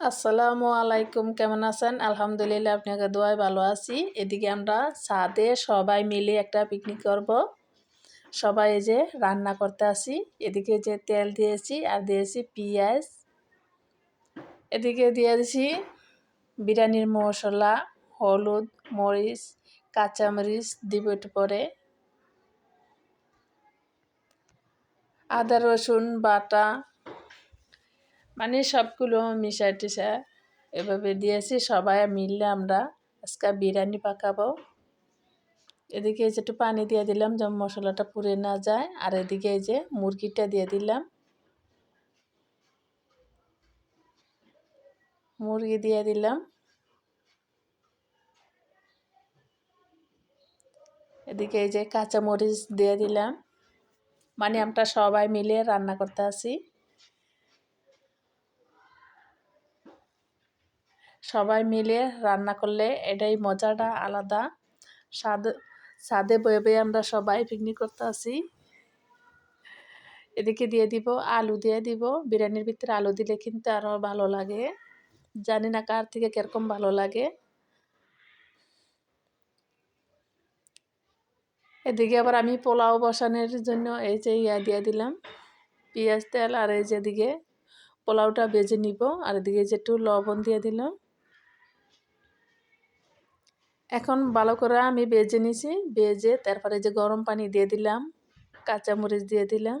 আসসালামু আলাইকুম, কেমন আছেন? আলহামদুলিল্লাহ আপনাকে দোয়াই ভালো আছি। এদিকে আমরা ছাদে সবাই মিলে একটা পিকনিক করব। সবাই যে রান্না করতে আসি। এদিকে যে তেল দিয়েছি, আর দিয়েছি পেঁয়াজ। এদিকে দিয়ে দিয়েছি বিরিয়ানির মশলা, হলুদ, মরিচ, কাঁচামরিচ দিব একটু পরে। আদা, রসুন, বাটা মানে সবগুলো মিশা টিশা এভাবে দিয়েছি, সবাই মিললে আমরা আজকে বিরিয়ানি পাকাবো। এদিকে এই যে একটু পানি দিয়ে দিলাম যেমন মশলাটা পুড়ে না যায়। আর এদিকে এই যে মুরগিটা দিয়ে দিলাম। মুরগি দিয়ে দিলাম। এদিকে এই যে কাঁচামরিচ দিয়ে দিলাম। মানে আমরা সবাই মিলে রান্না করতে আসি। সবাই মিলে রান্না করলে এটাই মজাটা আলাদা। স্বাদ স্বাদে বয়ে বয়ে আমরা সবাই পিকনিক করতে আসি। এদিকে দিয়ে দিব, আলু দিয়ে দিব। বিরিয়ানির ভিতরে আলু দিলে কিন্তু আরও ভালো লাগে। জানি না কার থেকে কীরকম ভালো লাগে। এদিকে আবার আমি পোলাও বসানোর জন্য এই যে ইয়া দিয়ে দিলাম। পেঁয়াজ তেল আর এই যেদিকে পোলাওটা বেজে নিব। আর এদিকে যে একটু লবণ দিয়ে দিলাম। এখন ভালো করে আমি বেজে নিছি, বেজে তারপরে যে গরম পানি দিয়ে দিলাম, কাঁচামরিচ দিয়ে দিলাম।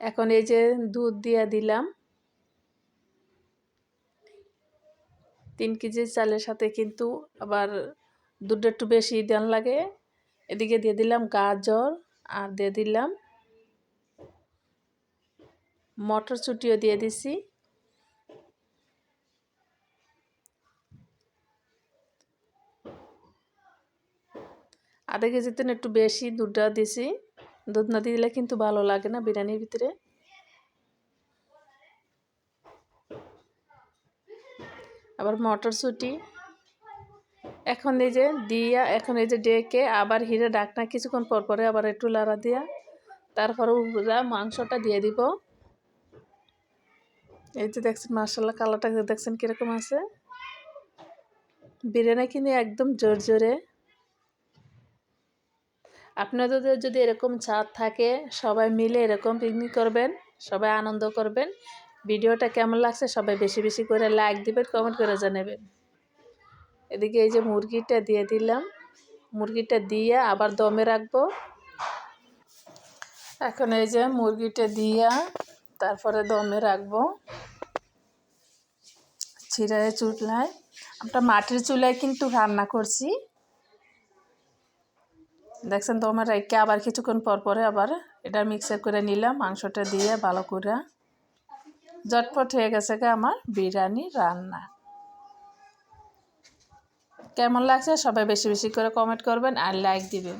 এখন এই যে দুধ দিয়ে দিলাম। তিন কেজি চালের সাথে কিন্তু আবার দুধটা একটু বেশি দেন লাগে। এদিকে দিয়ে দিলাম গাজর আর দিয়ে দিলাম মটরশুঁটিও দিয়ে দিছি। আধা কেজিতে একটু বেশি দুধটা দিছি। দুধ না দিলে কিন্তু ভালো লাগে না বিরিয়ানির ভিতরে। আবার মটরশুঁটি এখন এই যে দিয়া, এখন এই যে ডেকে আবার হিরে ডাকনা কিছুক্ষণ পর পরে আবার একটু লাড়া দিয়া, তারপরে মাংসটা দিয়ে দিব। এই যে দেখছেন মার্শাল্লাহ কালারটা দেখছেন কীরকম আছে? বিরিয়ানি কিন্তু একদম জোর জোরে। আপনাদের যদি এরকম ছাদ থাকে, সবাই মিলে এরকম পিকনিক করবেন, সবাই আনন্দ করবেন। ভিডিওটা কেমন লাগছে সবাই বেশি বেশি করে লাইক দিবেন কমেন্ট করে জানাবেন। এদিকে এই যে মুরগিটা দিয়ে দিলাম। মুরগিটা দিয়ে আবার দমে রাখব। এখন এই যে মুরগিটা দিয়া তারপরে দমে রাখব। ছিঁড়ে চুলায়। আমরা মাটির চুলায় কিন্তু রান্না করছি। দেখছেন তো, আমার রেখে আবার কিছুক্ষণ পর পরে আবার এটা মিক্সার করে নিলাম, মাংসটা দিয়ে ভালো করে। জটপট হয়ে গেছে গে আমার বিরিয়ানি রান্না। কেমন লাগছে? সবাই বেশি বেশি করে কমেন্ট করবেন আর লাইক দিবেন।